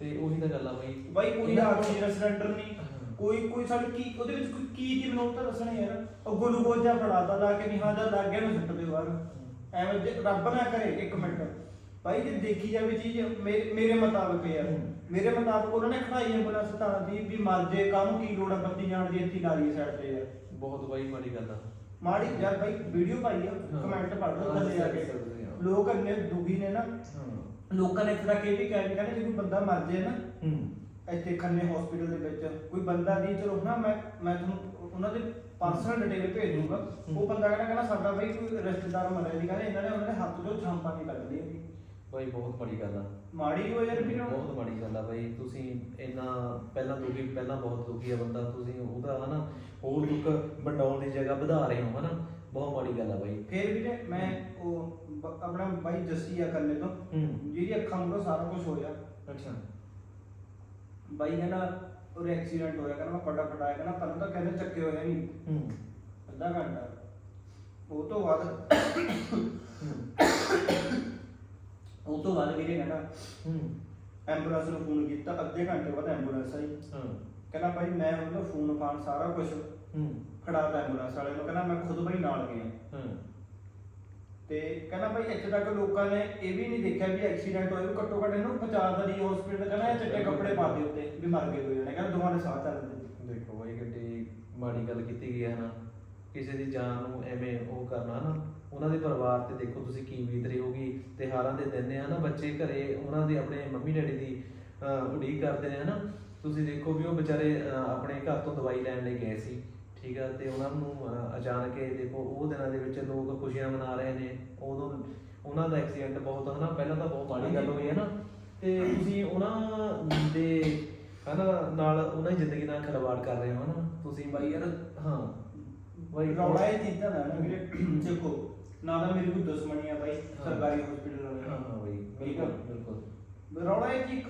ਤੇ ਉਹੀ ਤਾਂ ਗੱਲ ਆ ਬਾਈ। ਬਾਈ ਕੋਈ ਇਹਨਾਂ ਆਕਸੀਜਨ ਸਿਲੰਡਰ ਨਹੀਂ। ਹਾਂ। ਕੋਈ ਕੋਈ ਸਾਡੀ ਕੀ ਉਹਦੇ ਵਿੱਚ ਕੋਈ ਕੀ ਕੀ ਬਣਾਉਤਾ ਦੱਸਣਾ ਯਾਰ ਉਹ ਗਲੂਕੋਜ਼ ਫੜਾਤਾ ਲਾ ਕੇ ਵੀ ਹਾਂ ਜਾਂ ਲੱਗ ਗਿਆ ਨੂੰ ਸੁੱਟ ਦਿਓ ਬਾਹਰ। ਐਵੇਂ ਜੇ ਰੱਬ ਨਾ ਕਰੇ ਇੱਕ ਮਿੰਟ। ਭਾਈ ਜੇ ਦੇਖੀ ਜਾਵੇ ਚੀਜ਼ ਮੇਰੇ ਮੇਰੇ ਮੁਤਾਬਕ ਯਾਰ। ਮੇਰੇ ਮੁਤਾਬਕ ਉਹਨਾਂ ਨੇ ਖੜਾਈ ਐਂਬੂਲੈਂਸ ਤਾਂ ਦੀ ਵੀ ਮਰ ਜੇ ਕਾਹਨੂੰ ਕੀ ਲੋੜ ਆ ਬੱਤੀ ਜਾਣ ਦੀ ਇੱਥੇ ਲਾ ਲਈ ਸਾਈਡ ਤੇ ਯਾਰ। ਬਹੁਤ ਬਾਈ ਮਾੜੀ ਗੱਲ ਆ। ਮਾੜੀ ਯਾਰ ਭਾਈ ਵੀਡੀਓ ਪਾਈ ਆ ਹਾਂ। ਕਮੈਂਟ ਪੜ੍ਹ ਲਓ ਥੱਲੇ ਜਾ ਕੇ। ਲੋਕ ਇੰਨੇ ਦੁਖੀ ਨੇ ਨਾ। ਲੋਕਾਂ ਨੇ ਤਰ੍ਹਾਂ ਕਿ ਵੀ ਕਹਿ ਕਹਿੰਦੇ ਜੇ ਕੋਈ ਬੰਦਾ ਮਰ ਜੇ ਨਾ ਇੱਥੇ ਖੰਨੇ ਹਸਪੀਟਲ ਦੇ ਵਿੱਚ ਕੋਈ ਬੰਦਾ ਦੀ ਚਲੋ ਨਾ ਮੈਂ ਮੈਂ ਤੁਹਾਨੂੰ ਉਹਨਾਂ ਦੇ ਪਰਸਨਲ ਡਿਟੇਲ ਭੇਜ ਦੂੰਗਾ ਉਹ ਬੰਦਾ ਕਹਿੰਦਾ ਕਹਿੰਦਾ ਸਾਡਾ ਬਈ ਕੋਈ ਰਿਸ਼ਤੇਦਾਰ ਮਰਿਆ ਨਹੀਂ ਕਹਿੰਦਾ ਇਹਨਾਂ ਨੇ ਉਹਨਾਂ ਦੇ ਹੱਥ ਤੋਂ ਛਾਂਪਾਂ ਨਹੀਂ ਕੱਢ ਲਈ ਬਾਈ ਬਹੁਤ ਮਾੜੀ ਗੱਲ ਆ। ਮਾੜੀ ਹੋ ਯਾਰ ਵੀਰ। ਬਹੁਤ ਮਾੜੀ ਗੱਲ ਆ ਬਾਈ ਤੁਸੀਂ ਇੰਨਾ ਪਹਿਲਾਂ ਦੁਖੀ ਪਹਿਲਾਂ ਬਹੁਤ ਦੁਖੀ ਆ ਬੰਦਾ। ਤੁਸੀਂ ਉਹਦਾ ਹਨਾ ਹੋਰ ਦੁੱਖ ਵੰਡਾਉਣ ਦੀ ਜਗ੍ਹਾ ਵਧਾ ਰਹੇ ਹੋ ਹਨਾ? ਬਹੁਤ ਮਾੜੀ ਗੱਲ ਆ ਬਾਈ ਫੇਰ ਵੀਰੇ ਮੈਂ ਉਹ ਬ- ਆਪਣਾ ਬਾਈ ਜੱਸੀ ਆ ਖੰਨੇ ਤੋਂ। ਹੂੰ। ਜਿਹਦੀ ਅੱਖਾਂ ਮੂਹਰੇ ਸਾਰਾ ਕੁਝ ਹੋਇਆ। ਅੱਛਾ। ਬਾਈ ਕਹਿੰਦਾ ਉਹ ਐਕਸੀਡੈਂਟ ਹੋਇਆ। ਕਹਿੰਦਾ ਮੈਂ ਫਟਾਫਟ ਆਇਆ ਕਹਿੰਦਾ ਪਹਿਲਾਂ ਤਾਂ ਕਹਿੰਦੇ ਚੱਕੇ ਹੋਇਆ ਨਹੀਂ ਹੂੰ। ਅੱਧਾ ਘੰਟਾ। ਉਹ ਤੋਂ ਬਾਅਦ ਉਹ ਤੋਂ ਬਾਅਦ ਵੀਰੇ ਕਹਿੰਦਾ ਹੂੰ। ਐਂਬੂਲੈਂਸ ਨੂੰ ਫੋਨ ਕੀਤਾ ਅੱਧੇ ਘੰਟੇ ਬਾਅਦ ਐਂਬੂਲੈਂਸ ਆਈ। ਹਾਂ। ਕਹਿੰਦਾ ਭਾਈ ਮੈਂ ਉਹਦਾ ਫੋਨ ਫਾਨ ਸਾਰਾ ਕੁਝ ਹੂੰ। ਖੜਾਤਾ ਐਂਬੂਲੈਂਸ ਵਾਲੇ ਨੂੰ ਕਹਿੰਦਾ ਮੈਂ ਖੁਦ ਭਾਈ ਨਾਲ ਗਿਆ। ਹਾਂ। ਤੇ ਕਹਿੰਦਾ ਭਾਈ ਇੱਥੇ ਤੱਕ ਲੋਕਾਂ ਨੇ ਇਹ ਵੀ ਨਹੀਂ ਦੇਖਿਆ ਵੀ ਐਕਸੀਡੈਂਟ ਹੋਇਆ ਵੀ ਘੱਟੋ ਘੱਟ ਇਹਨੂੰ ਪਹੁੰਚਾ ਦਰੀ ਹਸਪੀਟਲ ਕਹਿੰਦਾ ਇਹ ਚਿੱਟੇ ਕੱਪੜੇ ਪਾ ਦੇ ਉੱਤੇ ਵੀ ਮਰ ਗਏ ਹੋਏ ਨੇ ਕਹਿੰਦਾ ਦੋਵਾਂ ਦੇ ਸਾਹ ਚੱਲਦੇ ਦੇਖੋ ਬਾਈ ਗੱਡੀ ਮਾੜੀ ਗੱਲ ਕੀਤੀ ਗਈ ਹੈ ਨਾ। ਕਿਸੇ ਦੀ ਜਾਨ ਨੂੰ ਐਵੇਂ ਉਹ ਕਰਨਾ ਨਾ ਉਹਨਾਂ ਦੇ ਪਰਿਵਾਰ ਤੇ ਦੇਖੋ ਤੁਸੀਂ ਕੀ ਬੀਤ ਰਹੀ ਹੋਗੀ ਤਿਉਹਾਰਾਂ ਦੇ ਦਿਨ ਨੇ ਨਾ ਬੱਚੇ ਘਰੇ ਉਹਨਾਂ ਦੇ ਆਪਣੇ ਮੰਮੀ ਡੈਡੀ ਦੀ ਉਡੀਕ ਕਰਦੇ ਨੇ ਹਨਾ। ਤੁਸੀਂ ਦੇਖੋ ਵੀ ਉਹ ਵਿਚਾਰੇ ਆਪਣੇ ਘਰ ਤੋਂ ਦਵਾਈ ਲੈਣ ਲਈ ਗਏ ਸੀ ਠੀਕ ਆ ਤੇ ਉਹਨਾਂ ਨੂੰ ਅਹ, ਅਚਾਨਕ ਇਹ ਦੇਖੋ ਉਹ ਦਿਨਾਂ ਦੇ ਵਿੱਚ ਲੋਕ ਖੁਸ਼ੀਆਂ ਮਨਾ ਰਹੇ ਨੇ ਉਦੋਂ ਉਹਨਾਂ ਦਾ ਐਕਸੀਡੈਂਟ ਬਹੁਤ ਹਨਾ ਪਹਿਲਾਂ ਤਾਂ ਬਹੁਤ ਮਾੜੀ ਗੱਲ ਹੋਈ ਹੈ ਨਾ। ਤੇ ਤੁਸੀਂ ਉਹਨਾਂ ਦੇ ਹਨਾ ਨਾਲ ਉਹਨਾਂ ਦੀ ਜ਼ਿੰਦਗੀ ਨਾਲ ਖਿਲਵਾੜ ਕਰ ਰਹੇ ਹੋ ਹਨਾ। ਤੁਸੀਂ ਬਾਈ ਯਾਰ ਹਾਂ। ਚੀਜ਼ਾਂ ਦਾ ਨਾ ਵੀਰੇ ਦੇਖੋ ਨਾ ਤਾਂ ਮੇਰੀ ਕੋਈ ਦੁਸ਼ਮਣੀ ਆ ਬਾਈ ਹਾਂ। ਸਰਕਾਰੀ ਹਸਪੀਟਲ ਵਾਲੇ ਹਾਂ ਹਾਂ ਬਾਈ ਠੀਕ ਆ। ਬਿਲਕੁਲ ਬਿਲਕੁਲ ਰੌਲਾ ਇਹ ਜੀ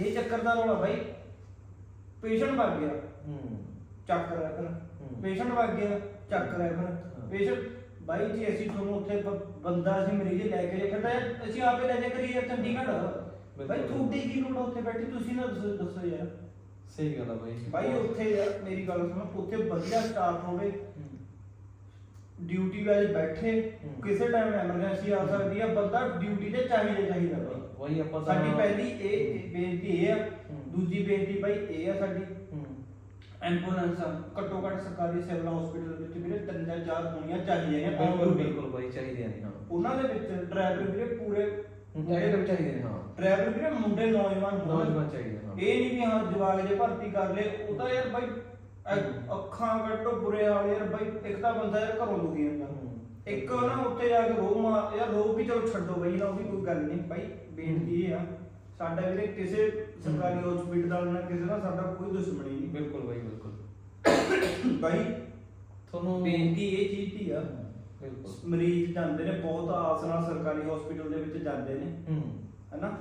ਇਹ ਚੱਕਰ ਦਾ ਰੌਲਾ ਬਾਈ ਪੇਸ਼ੈਂਟ ਵਗ ਗਿਆ ਹੂੰ ਚੱਕ ਰੈਫਰ। ਪੇਸ਼ੈਂਟ ਵਗ ਗਿਆ ਚੱਕ ਰੈਫਰ। ਪੇਸ਼ੈਂਟ ਬਾਈ ਜੀ ਅਸੀਂ ਤੁਹਾਨੂੰ ਉੱਥੇ ਬੰਦਾ ਅਸੀਂ ਮਰੀਜ਼ ਲੈ ਕੇ ਖੜਾ ਅਸੀਂ ਆਪੇ ਲੈ ਜਾ ਕਰੀਏ ਚੰਡੀਗੜ੍ਹ ਬਾਈ ਬਿਲਕੁਲ। ਤੁਹਾਡੀ ਕੀ ਲੋੜ ਉੱਥੇ ਬੈਠੀ ਤੁਸੀਂ ਨਾ ਦੱਸੋ ਯਾਰ ਸਹੀ ਗੱਲ ਆ ਬਾਈ ਬਾਈ ਉੱਥੇ ਯਾਰ ਮੇਰੀ ਗੱਲ ਸੁਣੋ ਉੱਥੇ ਵਧੀਆ ਸਟਾਫ ਹੋਵੇ। ਡਿਊਟੀ ਵਾਲੇ ਬੈਠੇ ਹੂੰ। ਕਿਸੇ ਟਾਈਮ ਐਮਰਜੈਂਸੀ ਆ ਸਕਦੀ ਆ ਬੰਦਾ ਡਿਊਟੀ ਤੇ ਚਾਹੀਦਾ ਚਾਹੀਦਾ ਬਾਈ ਬਾਈ ਆਪਾਂ ਤਾਂ ਸਾਡੀ ਪਹਿਲੀ ਇਹ ਇਹ ਬੇਨਤੀ ਇਹ ਆ ਹੂੰ। ਦੂਜੀ ਬੇਨਤੀ ਬਾਈ ਇਹ ਆ ਸਾਡੀ ਹੂੰ। ਐਂਬੂਲੈਂਸ ਘੱਟੋ ਘੱਟ ਸਰਕਾਰੀ ਸਿਵਲ ਹਸਪੀਟਲ ਵਿੱਚ ਵੀਰੇ ਤਿੰਨ ਜਾਂ ਚਾਰ ਹੋਣੀਆਂ ਚਾਹੀਦੀਆਂ ਨੇ ਬਿਲਕੁਲ। ਬਿਲਕੁਲ ਬਾਈ ਚਾਹੀਦੇ ਨੇ ਹਾਂ ਉਹਨਾਂ ਦੇ ਵਿੱਚ ਡਰਾਈਵਰ ਵੀਰੇ ਪੂਰੇ ਚਾਹੀਦੇ ਵੀ ਚਾਹੀਦੇ ਨੇ ਹਾਂ ਡਰਾਈਵਰ ਵੀਰੇ ਮੁੰਡੇ ਨੌਜਵਾਨ ਹੋਣ। ਨੌਜਵਾਨ ਚਾਹੀਦੇ ਹਾਂ ਇਹ ਨਹੀਂ ਵੀ ਹਾਂ ਜਵਾਗ ਜੇ ਭਰਤੀ ਕਰ ਲਏ ਉਹ ਤਾਂ ਯਾਰ ਬਾਈ ਐ-। ਅੱਖਾਂ ਕੱਟੋ ਬੁਰੇ ਹਾਲ ਯਾਰ ਬਾਈ ਇੱਕ ਤਾਂ ਬੰਦਾ ਯਾਰ ਘਰੋਂ ਦੁਖੀ ਹੁੰਦਾ। ਇੱਕ ਨਾ ਉੱਤੇ ਜਾ ਕੇ ਰੋ ਮਾਰ ਯਾਰ ਰੋ ਵੀ ਚਲੋ ਛੱਡੋ ਬਈ ਨਾ ਉਹ ਵੀ ਕੋਈ ਗੱਲ ਨਹੀਂ ਬਾਈ ਬੇਨਤੀ ਇਹ ਆ। ਸਾਡਾ ਵੀਰੇ ਕਿਸੇ ਸਰਕਾਰੀ ਹਸਪੀਟਲ ਨਾਲ ਕਿਸੇ ਨਾਲ ਸਾਡਾ ਕੋਈ ਦੁਸ਼ਮਣੀ ਨਹੀਂ। ਬਿਲਕੁਲ ਬਾਈ ਬਿਲਕੁਲ। ਬਾਈ ਤੁਹਾਨੂੰ ਬੇਨਤੀ ਇਹ ਚੀਜ਼ ਦੀ ਆ। ਬਿਲਕੁਲ। ਮਰੀਜ਼ ਜਾਂਦੇ ਨੇ ਬਹੁਤ ਆਸ ਨਾਲ ਸਰਕਾਰੀ ਹਸਪੀਟਲ ਦੇ ਵਿੱਚ ਜਾਂਦੇ ਨੇ। ਹੂੰ। ਹੈਨਾ?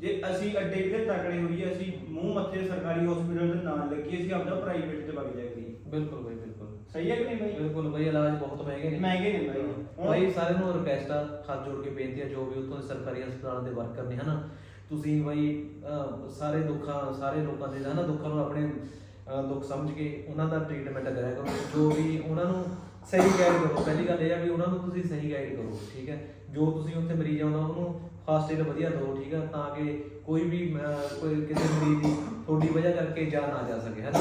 ਜੇ ਅਸੀਂ ਅੱਡੇ ਤੇ ਤਕੜੇ ਹੋਈਏ ਅਸੀਂ ਮੂੰਹ ਮੱਥੇ ਸਰਕਾਰੀ ਹਸਪੀਟਲ ਦੇ ਨਾਲ ਲੱਗੀਏ ਅਸੀਂ ਆਪਦਾ ਪ੍ਰਾਈਵੇਟ ਤੇ ਵਗ ਜਾਈਏ। ਬਿਲਕੁਲ ਬਾਈ ਬਿਲਕੁਲ। ਸਹੀ ਹੈ ਕਿ ਨਹੀਂ ਬਾਈ? ਬਿਲਕੁਲ ਬਾਈ ਇਲਾਜ ਬਹੁਤ ਮਹਿੰਗੇ ਨੇ। ਮਹਿੰਗੇ ਨੇ ਬਾਈ। ਹੁਣ- ਬਾਈ ਸਾਰਿਆਂ ਨੂੰ ਰਿਕਵੈਸਟ ਆ ਹੱਥ ਜੋੜ ਕੇ ਬੇਨਤੀ ਆ ਜੋ ਵੀ ਉੱਥੋਂ ਦੇ ਸਰਕਾਰੀ ਹਸਪਤਾਲਾਂ ਦੇ ਵਰਕਰ ਨੇ ਹਨਾ। ਤੁਸੀਂ ਬਾਈ ਅਹ, ਸਾਰੇ ਦੁੱਖਾਂ ਸਾਰੇ ਲੋਕਾਂ ਦੇ ਹਨਾ ਦੁੱਖਾਂ ਨੂੰ ਆਪਣੇ ਅਹ, ਦੁੱਖ ਸਮਝ ਕੇ ਉਹਨਾਂ ਦਾ ਟ੍ਰੀਟਮੈਂਟ ਕਰਿਆ ਕਰੋ। ਜੋ ਵੀ ਉਹਨਾਂ ਨੂੰ ਸਹੀ ਗਾਈਡ ਕਰੋ। ਪਹਿਲੀ ਗੱਲ ਇਹ ਆ ਵੀ ਉਹਨਾਂ ਨੂੰ ਤੁਸੀਂ ਸਹੀ ਗਾਈਡ ਕਰੋ ਠੀਕ ਹੈ। ਜੋ ਤੁਸੀਂ ਉੱਥੇ ਮਰੀਜ਼ ਆਉਂਦਾ ਉਹਨੂੰ ਫਾਸਟ ਵਧੀਆ ਦਿਓ ਠੀਕ ਆ? ਤਾਂ ਕਿ ਕੋਈ ਵੀ ਅਹ, ਕੋਈ ਕਿਸੇ ਮਰੀਜ਼ ਦੀ ਤੁਹਾਡੀ ਵਜ੍ਹਾ ਕਰਕੇ ਜਾਨ ਨਾ ਜਾ ਸਕੇ ਹੈ ਨਾ?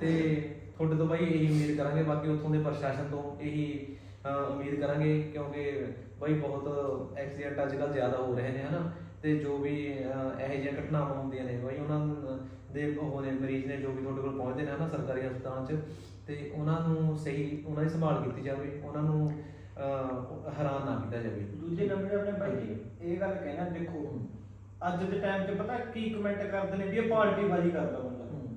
ਤੇ ਤੁਹਾਡੇ ਤੋਂ ਬਾਈ ਇਹੀ ਉਮੀਦ ਕਰਾਂਗੇ ਬਾਕੀ ਉੱਥੋਂ ਦੇ ਪ੍ਰਸ਼ਾਸਨ ਤੋਂ ਇਹੀ ਅਹ, ਉਮੀਦ ਕਰਾਂਗੇ ਕਿਉਂਕਿ ਬਾਈ ਬਹੁਤ ਐਕਸੀਡੈਂਟ ਅੱਜ ਕੱਲ੍ਹ ਜ਼ਿਆਦਾ ਹੋ ਰਹੇ ਨੇ ਹੈ ਨਾ? ਤੇ ਜੋ ਵੀ ਅਹ, ਇਹੋ ਜਿਹੀਆਂ ਘਟਨਾਵਾਂ ਹੁੰਦੀਆਂ ਨੇ ਬਾਈ ਉਹਨਾਂ ਨੂੰ ਦੇ ਉਹ ਨੇ ਮਰੀਜ਼ ਨੇ ਜੋ ਵੀ ਤੁਹਾਡੇ ਕੋਲ ਪਹੁੰਚਦੇ ਨੇ ਹੈ ਨਾ ਸਰਕਾਰੀ ਹਸਪਤਾਲਾਂ 'ਚ ਤੇ ਉਹਨਾਂ ਨੂੰ ਸਹੀ ਉਹਨਾਂ ਦੀ ਸੰਭਾਲ ਕੀਤੀ ਜਾਵੇ ਉਹਨਾਂ ਨੂੰ ਅਹ, ਹੈਰਾਨ ਨਾ ਕੀਤਾ ਜਾਵੇ। ਦੂਜੇ ਨੰਬਰ ਆਪਣੇ ਬਾਈ ਜੀ ਇਹ ਗੱਲ ਕਹਿਣਾ ਦੇਖੋ ਅੱਜ ਦੇ ਟਾਈਮ 'ਚ ਪਤਾ ਕੀ ਕਮੈਂਟ ਕਰਦੇ ਨੇ ਵੀ ਇਹ ਪਾਰਟੀ ਬਾਜੀ ਕਰਦਾ ਬੰਦਾ ਹੂੰ।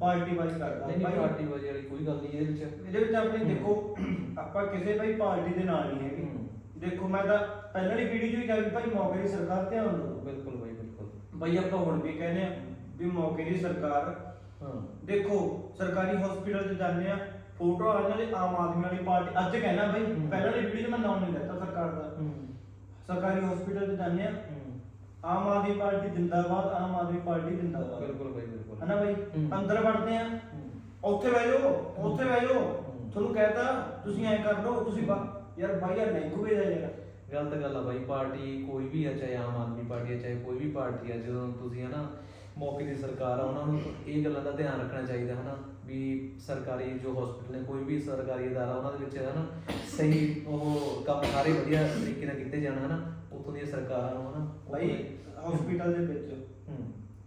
ਕਰਦਾ। ਨਹੀਂ ਨਹੀਂ ਪਾਰਟੀ ਵਾਲੀ ਕੋਈ ਗੱਲ ਨਹੀਂ ਇਹਦੇ ਵਿੱਚ ਇਹਦੇ ਵਿੱਚ ਆਪਣੀ ਦੇਖੋ ਆਪਾਂ ਕਿਸੇ ਬਾਈ ਪਾਰਟੀ ਦੇ ਨਾਲ ਨਹੀਂ ਹੈਗੇ। ਹੂੰ। ਦੇਖੋ ਮੈਂ ਤਾਂ ਪਹਿਲਾਂ ਵਾਲੀ ਵੀਡੀਓ 'ਚ ਵੀ ਕਿਹਾ ਵੀ ਭਾਈ ਮੌਕੇ ਦੀ ਸਰਕਾਰ ਧਿਆਨ ਦਿਓ। ਬਿਲਕੁਲ ਬਾਈ ਬਿਲਕੁਲ। ਬਾਈ ਆਪਾਂ ਹੁਣ ਵੀ ਕਹਿੰਦੇ ਆ ਵੀ ਮੌਕੇ ਦੀ ਸਰਕਾਰ ਹਾਂ। ਦੇਖੋ ਸਰਕਾਰੀ ਹਸਪੀਟਲ 'ਚ ਜਾਂਦੇ ਆ ਫੋਟੋ ਆ ਇਹਨਾਂ ਦੇ ਆਮ ਆਦਮੀ ਵਾਲੀ ਪਾਰਟੀ। ਅੱਜ ਕਹਿਣਾ ਬਾਈ ਹੂੰ। ਪਹਿਲਾਂ ਵਾਲੀ ਵੀਡੀਓ 'ਚ ਮੈਂ ਨਾਮ ਨਹੀਂ ਲੈਤਾ ਸਰਕਾਰ ਦਾ। ਸਰਕਾਰੀ ਹਸਪੀਟਲ 'ਚ ਜਾਂਦੇ ਆ। ਆਮ ਆਦਮੀ ਪਾਰਟੀ ਜਿੰਦਾਬਾਦ ਆਮ ਆਦਮੀ ਪਾਰਟੀ ਜਿੰਦਾਬਾਦ। ਬਿਲਕੁਲ ਬਾਈ ਬਿਲਕੁਲ। ਹਨਾ ਬਾਈ? ਹੂੰ। ਅੰਦਰ ਵੜਦੇ ਆ। ਉੱਥੇ ਬਹਿ ਜਾਓ ਉੱਥੇ ਬਹਿ ਜਾਓ। ਤੁਹਾਨੂੰ ਕਹਿਤਾ ਤੁਸੀਂ ਐਂ ਕਰ ਲਓ ਤੁਸੀਂ ਬਾ ਯਾਰ ਬਾਈ ਯਾਰ ਲੈਂਗੁਏਜ ਆ ਯਾਰ ਗਲਤ ਗੱਲ ਆ ਬਾਈ ਪਾਰਟੀ ਕੋਈ ਵੀ ਆ ਚਾਹੇ ਆਮ ਆਦਮੀ ਪਾਰਟੀ ਆ ਚਾਹੇ ਕੋਈ ਵੀ ਪਾਰਟੀ ਆ ਜਦੋਂ ਤੁਸੀਂ ਹਨਾ ਮੌਕੇ ਦੀ ਸਰਕਾਰ ਆ ਉਹਨਾਂ ਨੂੰ ਇਹ ਗੱਲਾਂ ਦਾ ਧਿਆਨ ਰੱਖਣਾ ਚਾਹੀਦਾ ਹਨਾ। ਵੀ ਸਰਕਾਰੀ ਜੋ ਹਸਪੀਟਲ ਨੇ ਕੋਈ ਵੀ ਸਰਕਾਰੀ ਅਦਾਰਾ ਉਹਨਾਂ ਦੇ ਵਿੱਚ ਹਨਾ ਸਹੀ ਉਹ ਕੰਮ ਸਾਰੇ ਵਧੀਆ ਤਰੀਕੇ ਨਾਲ ਕੀਤੇ ਜਾਣ ਹਨਾ ਉੱਥੋਂ ਦੀਆਂ ਸਰਕਾਰਾਂ ਨੂੰ ਹਨਾ ਬਾਈ ਹਸਪੀਟਲ ਦੇ ਵਿੱਚ ਹੂੰ।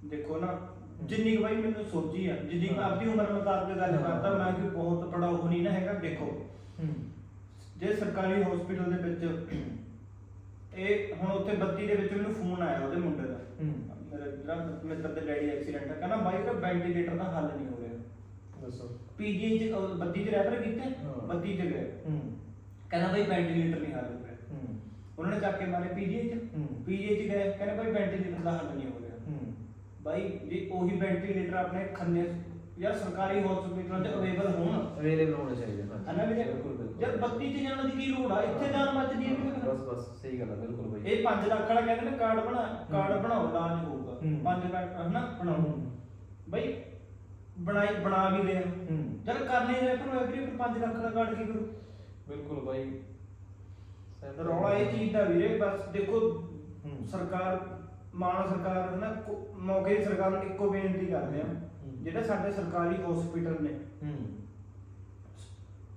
ਦੇਖੋ ਨਾ ਜਿੰਨੀ ਕੁ ਬਾਈ ਮੈਨੂੰ ਸੋਚੀ ਆ ਜਿੰਨੀ ਕੁ ਆਪਦੀ ਉਮਰ ਮੁਤਾਬਕ ਗੱਲ ਕਰਦਾ ਮੈਂ ਕਿ ਬਹੁਤ ਬੜਾ ਉਹ ਨਹੀਂ ਨਾ ਹੈਗਾ ਦੇਖੋ। ਹੂੰ। ਜੇ ਸਰਕਾਰੀ ਹਸਪੀਟਲ ਦੇ ਵਿੱਚ ਇਹ ਹੁਣ ਉੱਥੇ ਬੱਤੀ ਦੇ ਵਿੱਚ ਮੈਨੂੰ ਫੋਨ ਆਇਆ ਉਹਦੇ ਮੁੰਡੇ ਦਾ। ਹੂੰ। ਮੇਰਾ ਜਿਹੜਾ ਮਿੱਤਰ ਦੇ ਡੈਡੀ ਐਕਸੀਡੈਂਟ ਹੈ ਕਹਿੰਦਾ ਬਾਈ ਉਹਦਾ ਵੈਂਟੀਲੇਟਰ ਦਾ ਹੱਲ ਨਹੀਂ ਹੋ ਰਿਹਾ। ਦੱਸੋ। ਪੀਜੀ ਚ ਅਹ ਬੱਤੀ ਚ ਰੈਫਰ ਕੀਤੇ? ਹਾਂ। ਬੱਤੀ ਚ ਗਏ। ਹੂੰ। ਕਹਿੰਦਾ ਬਾਈ ਵੈਂਟੀਲੇਟਰ ਨਹੀਂ ਹੱਲ ਹੋ ਰਿਹਾ ਹੂੰ। ਉਹਨਾਂ ਨੇ ਚੱਕ ਕੇ ਮਾਰੇ ਪੀਜੀ ਚ। ਹੂੰ। ਪੀਜੀ ਚ ਗਏ ਕਹਿੰਦੇ ਬਾਈ ਵੈਂਟੀਲੇਟਰ ਦਾ ਹੱਲ ਨਹੀਂ ਹੋ ਰਿਹਾ। ਹੂੰ। ਬਾਈ ਜੇ ਉਹੀ ਵੈਂਟੀਲੇਟਰ ਆਪਣੇ ਖੰਨੇ ਯਾਰ ਸਰਕਾਰੀ ਹਸਪੀਟਲਾਂ 'ਚ ਅਵੇਲੇਬਲ ਹੋਣ। ਅਵੇਲੇਬਲ ਹੋਣੇ ਚਾਹੀਦੇ ਹਾਂ ਹਨਾ ਵੀਰੇ? ਬਿਲਕੁਲ ਬਿਲਕੁਲ। ਯਾਰ ਬੱਤੀ 'ਚ ਜਾਣ ਦੀ ਕੀ ਲੋੜ ਆ? ਇੱਥੇ ਜਾਣ ਮੱਚਦੀ ਹੈ। ਬਸ ਬਸ ਸਹੀ ਗੱਲ ਆ ਬਿਲਕੁਲ ਬਾਈ। ਇਹ 5 ਲੱਖ ਵਾਲਾ ਕਹਿੰਦੇ ਨੇ ਕਾਰਡ ਬਣਾ ਕਾਰਡ ਬਣਾਓ ਇਲਾਜ ਹੋਊਗਾ। ਹੂੰ। 5 ਲੱਖ ਹਨਾ? ਬਣਾਓ। ਹੂੰ। ਬਾਈ ਬਣਾਈ ਬਣਾ ਵੀ ਲਿਆ ਹੂੰ। ਜਦ ਕਰਨੇ ਰਹੇ ਫਿਰ ਐਵਰੀ ਫਿਰ 5 ਲੱਖ ਦਾ ਕਾਰਡ ਕੀ ਕਰੂ। ਬਿਲਕੁਲ ਬਾਈ। ਰੌਲਾ ਇਹ ਚੀਜ਼ ਦਾ ਵੀਰੇ ਬਸ ਦੇਖੋ ਹੂੰ। ਸਰਕਾਰ ਮਾਨ ਸਰਕਾਰ ਨਾ ਕੋ- ਮੌਕੇ ਦੀ ਸਰਕਾਰ ਨੂੰ ਇੱਕੋ ਬੇਨਤੀ ਕਰਦੇ ਆ। ਹੂੰ। ਜਿਹੜੇ ਸਾਡੇ ਸਰਕਾਰੀ ਹਸਪੀਟਲ ਨੇ। ਹੂੰ।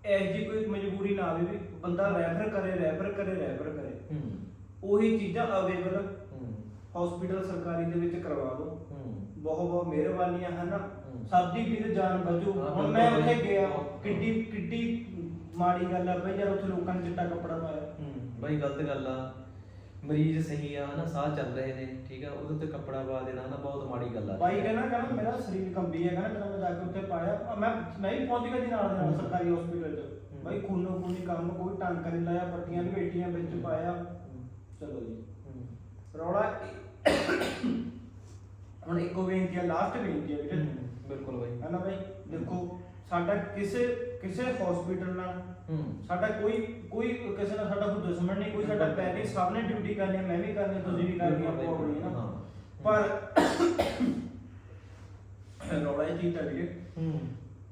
ਇਹ ਜੀ ਕੋਈ ਮਜਬੂਰੀ ਨਾ ਆਵੇ ਵੀ ਬੰਦਾ ਰੈਫਰ ਕਰੇ ਰੈਫਰ ਕਰੇ ਰੈਫਰ ਕਰੇ। ਹੂੰ। ਉਹੀ ਚੀਜ਼ਾਂ ਅਵੇਲੇਬਲ ਹੂੰ। ਹਸਪੀਟਲ ਸਰਕਾਰੀ ਦੇ ਵਿੱਚ ਕਰਵਾ ਦਿਓ। ਹੂੰ। ਬਹੁਤ ਬਹੁਤ ਮਿਹਰਬਾਨੀਆਂ ਹਨ। ਸਭ ਦੀ ਵੀਰ ਜਾਨ ਬਚੂ। ਹਾਂ, ਹੁਣ ਮੈਂ ਬਿਲਕੁਲ ਉੱਥੇ ਬਾਈ। ਗਿਆ। ਕਿੱਡੀ ਕਿੱਡੀ ਮਾੜੀ ਗੱਲ ਆ ਬਈ ਯਾਰ ਉੱਥੇ ਲੋਕਾਂ ਨੇ ਚਿੱਟਾ ਕੱਪੜਾ ਪਾਇਆ। ਬਈ ਗਲਤ ਗੱਲ ਆ। ਮਰੀਜ਼ ਸਹੀ ਆ ਹਨਾ ਸਾਹ ਚੱਲ ਰਹੇ ਨੇ ਠੀਕ ਆ ਉਹਦੇ ਉੱਤੇ ਕੱਪੜਾ ਪਾ ਦੇਣਾ ਹਨਾ ਬਹੁਤ ਮਾੜੀ ਗੱਲ ਆ। ਬਾਈ ਕਹਿੰਦਾ ਕਹਿੰਦਾ ਮੇਰਾ ਸਰੀਰ ਕੰਬੀ ਹੈ ਕਹਿੰਦਾ ਜਦੋਂ ਮੈਂ ਜਾ ਕੇ ਉੱਥੇ ਪਾਇਆ। ਮੈਂ ਮੈਂ ਵੀ ਪਹੁੰਚ ਗਿਆ ਜੀ ਨਾਲ ਦੇ ਨਾਲ। ਸਰਕਾਰੀ ਹਸਪੀਟਲ 'ਚ। ਬਾਈ ਖੂਨੋ ਖੂਨੀ ਕੰਮ ਕੋਈ ਟਾਂਕਾ ਨਹੀਂ ਲਾਇਆ ਪੱਟੀਆਂ ਲਪੇਟੀਆਂ ਵਿੱਚ ਪਾਇਆ। ਚਲੋ ਜੀ। ਹੂੰ। ਰੌਲਾ ਹੁਣ ਇੱਕੋ ਬੇਨਤੀ ਆ ਲਾਸਟ ਬੇਨਤੀ ਆ ਵੀਰੇ। ਬਿਲਕੁਲ ਬਈ। ਹੈ ਨਾ ਬਾਈ? ਦੇਖੋ ਸਾਡਾ ਕਿਸੇ ਕਿਸੇ ਹਸਪੀਟਲ ਨਾਲ ਹੂੰ। ਸਾਡਾ ਕੋਈ ਕੋਈ ਕਿਸੇ ਨਾਲ ਸਾਡਾ ਕੋਈ ਦੁਸ਼ਮਣ ਨਹੀਂ ਕੋਈ ਸਾਡਾ ਪੈਰ ਨਹੀਂ ਸਭ ਨੇ ਡਿਊਟੀ ਕਰਨੀ ਹੈ ਮੈਂ ਵੀ ਕਰਨੀ ਹੈ ਤੁਸੀਂ ਵੀ ਕਰਨੀ ਹੈ ਆਪੋ ਆਪਣੀ ਹੈ। ਨਾ ਪਰ ਰੌਲਾ ਇਹ ਚੀਜ਼ ਆ ਵੀਰੇ ਹੂੰ।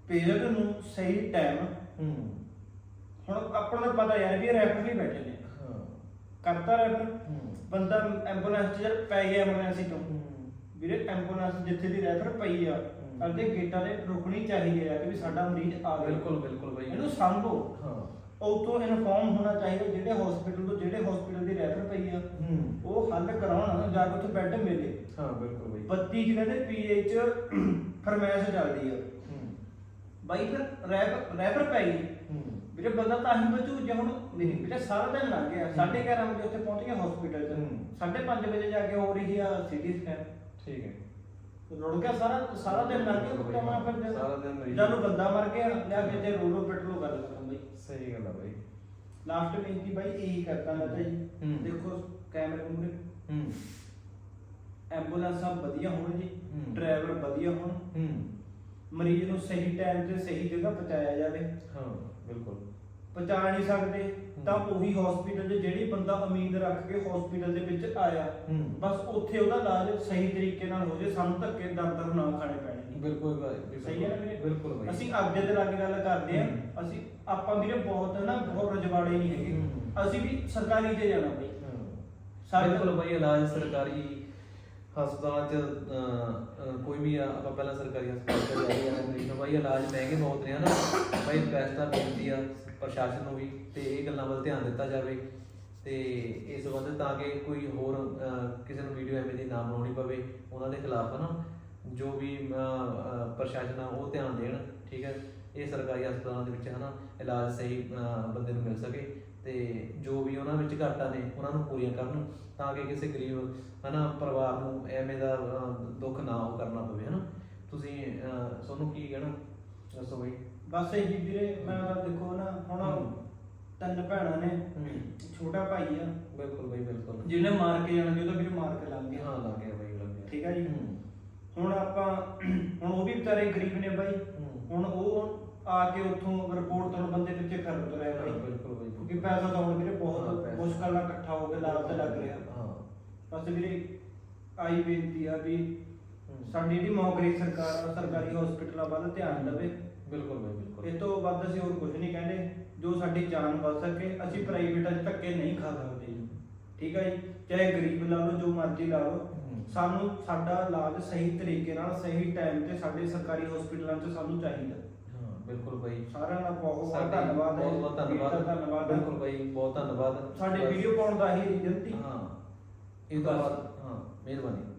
ਪੇਸ਼ੈਂਟ ਨੂੰ ਸਹੀ ਟਾਈਮ ਹੂੰ। ਹੁਣ ਆਪਾਂ ਨੂੰ ਪਤਾ ਯਾਰ ਵੀ ਰੈਫਰ ਵੀ ਬੈਠੇ ਨੇ। ਹਾਂ। ਕਰਤਾ ਰੈਫਰ ਹੂੰ। ਬੰਦਾ ਐਂਬੂਲੈਂਸ 'ਚ ਪੈ ਗਿਆ ਐਮਰਜੈਂਸੀ ਤੋਂ। ਹੂੰ। ਵੀਰੇ ਐਂਬੂਲੈਂਸ ਜਿੱਥੇ ਦੀ ਰੈਫਰ ਪਈ ਆ ਕਰਦੇ ਗੇਟਾਂ ਦੇ ਰੁਕਣੀ ਚਾਹੀਦੀ ਹੈ ਕਿ ਵੀ ਸਾਡਾ ਮਰੀਜ਼ ਆ ਗਿਆ ਬਿਲਕੁਲ ਬਿਲਕੁਲ ਬਈ ਇਹਨੂੰ ਸੰਭੋ। ਹਾਂ। ਉਤੋਂ ਇਨਫੋਰਮ ਹੋਣਾ ਚਾਹੀਦਾ ਜਿਹੜੇ ਹਸਪੀਟਲ ਤੋਂ ਜਿਹੜੇ ਹਸਪੀਟਲ ਦੀ ਰੈਫਰ ਪਈ ਆ। ਹੂੰ। ਉਹ ਹੱਲ ਕਰਾਉਣ ਜਾ ਕੇ ਉੱਥੇ ਬੈੱਡ ਮਿਲੇ। ਹਾਂ ਬਿਲਕੁਲ ਬਈ 32 ਚ ਕਹਿੰਦੇ ਪੀਐਚ ਫਰਮੈਸ਼ ਚੱਲਦੀ ਆ। ਹੂੰ। ਬਾਈ ਫਿਰ ਰੈਫਰ ਰੈਫਰ ਪੈ ਗਈ ਹੂੰ। ਵੀਰੇ ਬੰਦਾ ਤਾਂ ਹੀ ਬਚੂ ਜੇ ਹੁਣ ਮੇਰੀ ਵੀਰੇ ਸਾਰਾ ਦਿਨ ਲੰਘ ਗਿਆ। 11:30 ਵਜੇ ਉੱਥੇ ਪਹੁੰਚ ਗਿਆ ਹਸਪੀਟਲ 'ਚ। ਹੂੰ। 5:30 ਵਜੇ ਜਾ ਕੇ ਹੋ ਰਹੀ ਆ ਸਿਟੀ ਸਕੈਨ ਠੀਕ ਹੈ। ਰੁੜ ਗਿਆ ਸਾਰਾ ਸਾਰਾ ਦਿਨ ਲੰਘ ਗਿਆ ਕੁੱਤਾ ਮਾਰ ਫਿਰ ਸਾਰਾ ਦਿਨ ਮਰੀਜ਼- ਜਦੋਂ। ਬੰਦਾ ਮਰ ਗਿਆ ਲਿਆ ਕੇ ਤੇ ਰੋਲੋ ਪੈਟਰੋਲ ਗੱਲ ਕਰਾਂ ਬਾਈ ਸਹੀ ਗੱਲ ਆ ਬਈ। ਲਾਸਟ ਬੇਨਤੀ ਬਾਈ ਇਹੀ ਕਰਦਾ ਤਾਂ ਜੀ। ਹੂੰ। ਦੇਖੋ ਕੈਮਰੇ ਮੂਰੇ ਹੂੰ। ਐਂਬੂਲੈਂਸਾਂ ਵਧੀਆ ਹੋਣ ਜੀ। ਹੂੰ। ਡਰਾਈਵਰ ਵਧੀਆ ਹੋਣ। ਹੂੰ। ਮਰੀਜ਼ ਨੂੰ ਸਹੀ ਟਾਈਮ ਤੇ ਸਹੀ ਜਗ੍ਹਾ ਪਹੁੰਚਾਇਆ ਜਾਵੇ। ਹਾਂ ਬਿਲਕੁਲ। ਪਹੁੰਚਾ ਨਹੀਂ ਸਕਦੇ ਤਾਂ ਉਹੀ ਹਸਪੀਟਲ 'ਚ ਜਿਹੜੀ ਬੰਦਾ ਉਮੀਦ ਰੱਖ ਕੇ ਹਸਪੀਟਲ ਦੇ ਵਿੱਚ ਆਇਆ ਹੂੰ। ਬਸ ਉੱਥੇ ਉਹਦਾ ਇਲਾਜ ਸਹੀ ਤਰੀਕੇ ਨਾਲ ਹੋ ਜੇ ਸਾਨੂੰ ਧੱਕੇ ਦਰ ਦਰ ਨਾ ਖਾਣੇ ਪੈਣੇ। ਬਿਲਕੁਲ ਸਹੀ ਹੈ ਨਾ ਵੀਰੇ? ਬਿਲਕੁਲ ਬਾਈ ਅਸੀਂ ਆਪਦੇ ਤੇ ਲੱਗ ਗੱਲ ਕਰਦੇ ਆ ਹੂੰ। ਅਸੀਂ ਆਪਾਂ ਵੀਰੇ ਬਹੁਤ ਨਾ ਬਹੁਤ ਰਜਵਾੜੇ ਨਹੀਂ ਹੈਗੇ। ਹੂੰ। ਅਸੀਂ ਵੀ ਸਰਕਾਰੀ 'ਚ ਜਾਣਾ ਬਈ ਸਾਡੇ- ਬਿਲਕੁਲ ਬਾਈ ਇਲਾਜ ਸਰਕਾਰੀ ਹਸਪਤਾਲ ਚ ਅਹ, ਅਹ, ਕੋਈ ਵੀ ਆ ਆਪਾਂ ਪਹਿਲਾਂ ਸਰਕਾਰੀ ਹਸਪਤਾਲ ਚ ਜਾਈਏ ਆ ਬਾਈ ਇਲਾਜ ਮਹਿੰਗੇ ਬਹੁਤ ਨੇ ਹਨਾ। ਬਾਈ ਰਿਕਵੈਸਟ ਆ ਬੇਨਤੀ ਆ। ਪ੍ਰਸ਼ਾਸਨ ਨੂੰ ਵੀ ਤੇ ਇਹ ਗੱਲਾਂ ਵੱਲ ਧਿਆਨ ਦਿੱਤਾ ਜਾਵੇ ਤੇ ਇਸ ਸੰਬੰਧ ਤਾਂ ਕਿ ਕੋਈ ਹੋਰ ਕਿਸੇ ਨੂੰ ਵੀਡੀਓ ਐਵੇਂ ਦੀ ਨਾ ਬਣਾਉਣੀ ਪਵੇ, ਉਹਨਾਂ ਦੇ ਖਿਲਾਫ ਨਾ ਜੋ ਵੀ ਪ੍ਰਸ਼ਾਸਨ ਆ, ਉਹ ਧਿਆਨ ਦੇਣ, ਠੀਕ ਹੈ। ਇਹ ਸਰਕਾਰੀ ਹਸਪਤਾਲਾਂ ਦੇ ਵਿੱਚ ਹਨਾ, ਇਲਾਜ ਸਹੀ ਬੰਦੇ ਨੂੰ ਮਿਲ ਸਕੇ ਤੇ ਜੋ ਵੀ ਉਹਨਾਂ ਵਿੱਚ ਘਾਟਾਂ ਨੇ, ਉਹਨਾਂ ਨੂੰ ਪੂਰੀਆਂ ਕਰਨ ਤਾਂ ਕਿ ਕਿਸੇ ਗਰੀਬ ਹਨਾ, ਪਰਿਵਾਰ ਨੂੰ ਐਵੇਂ ਦਾ ਦੁੱਖ ਨਾ ਉਹ ਕਰਨਾ ਪਵੇ, ਹਨਾ। ਤੁਸੀਂ ਤੁਹਾਨੂੰ ਕੀ ਕਹਿਣਾ? ਦੱਸੋ ਬਈ। ਬਸ ਇਹ ਵੀਰੇ ਮੈਂ ਤਾਂ ਦੇਖੋ ਨਾ ਹੁਣ ਹੂੰ। ਤਿੰਨ ਭੈਣਾਂ ਨੇ ਹੂੰ। ਛੋਟਾ ਭਾਈ ਆ। ਬਿਲਕੁਲ ਬਈ ਬਿਲਕੁਲ। ਜਿਹਨੇ ਮਾਰ ਕੇ ਜਾਣਗੇ ਉਹਦਾ ਵੀਰੇ ਮਾਰ ਕੇ ਲੰਘ ਗਿਆ। ਹਾਂ ਲੱਗ ਗਿਆ ਬਈ ਲੱਗ ਗਿਆ। ਠੀਕ ਹੈ ਜੀ? ਹੂੰ। ਹੁਣ ਆਪਾਂ ਹੁਣ ਉਹ ਵੀ ਵਿਚਾਰੇ ਗਰੀਬ ਨੇ ਬਾਈ। ਹੂੰ। ਹੁਣ ਉਹ ਆ ਕੇ ਉੱਥੋਂ ਰਿਪੋਰਟ ਤੋਂ ਬੰਦੇ ਪਿੱਛੇ ਕਰ ਰਿਹਾ ਹਾਂ, ਬਾਈ ਬਿਲਕੁਲ। ਬਈ ਕਿਉਂਕਿ ਪੈਸਾ ਤਾਂ ਹੁਣ ਵੀਰੇ ਹਾਂ, ਬਹੁਤ ਪੈਸਾ। ਮੁਸ਼ਕਲ ਨਾਲ ਇਕੱਠਾ ਹੋ ਕੇ ਲਾਭ ਤੇ ਲੱਗ ਰਿਹਾ। ਹਾਂ। ਬਸ ਵੀਰੇ ਆਈ ਬੇਨਤੀ ਆ ਵੀ। ਸਾਡੀ ਜਿਹੜੀ ਮੌਕਰੀ ਸਰਕਾਰ ਆ, ਸਰਕਾਰੀ ਹਸਪੀਟਲਾਂ ਵੱਲ ਧਿਆਨ ਦੇਵੇ। ਬਿਲਕੁਲ ਬਈ ਬਿਲਕੁਲ। ਇਹ ਤੋਂ ਵੱਧ ਅਸੀਂ ਹੋਰ ਕੁਝ ਨਹੀਂ ਕਹਿੰਦੇ। ਜੋ ਸਾਡੀ ਜਾਨ ਬਚ ਸਕੇ ਅਸੀਂ ਪ੍ਰਾਈਵੇਟਾਂ 'ਚ ਧੱਕੇ ਨਹੀਂ ਖਾ ਸਕਦੇ ਜੀ। ਠੀਕ ਹੈ ਜੀ? ਚਾਹੇ ਗਰੀਬ ਲਾ ਲਓ ਜੋ ਮਰਜ਼ੀ ਲਾ ਲਓ। ਹੂੰ। ਸਾਨੂੰ ਸਾਡਾ ਇਲਾਜ ਸਹੀ ਤਰੀਕੇ ਨਾਲ ਸਹੀ ਟਾਈਮ ਤੇ ਸਾਡੇ ਸਰਕਾਰੀ ਹਸਪੀਟਲਾਂ 'ਚ ਸਾਨੂੰ ਚਾਹੀਦਾ। ਹਾਂ ਬਿਲਕੁਲ ਬਈ। ਸਾਰਿਆਂ ਦਾ ਬਹੁਤ ਬਹੁਤ ਸਾਡੇ ਧੰਨਵਾਦ ਹੈ। ਬਹੁਤ ਬਹੁਤ ਧੰਨਵਾਦ ਧੰਨਵਾਦ। ਹੈ। ਬਿਲਕੁਲ ਬਈ ਬਹੁਤ ਧੰਨਵਾਦ। ਸਾਡੇ ਵੀਡੀਓ ਪਾਉਣ ਦਾ ਇਹ ਰੀਜ਼ਨ ਸੀ। ਹਾਂ। ਇਹ ਤਾਂ ਹਾਂ ਮਿਹਰਬਾਨੀ।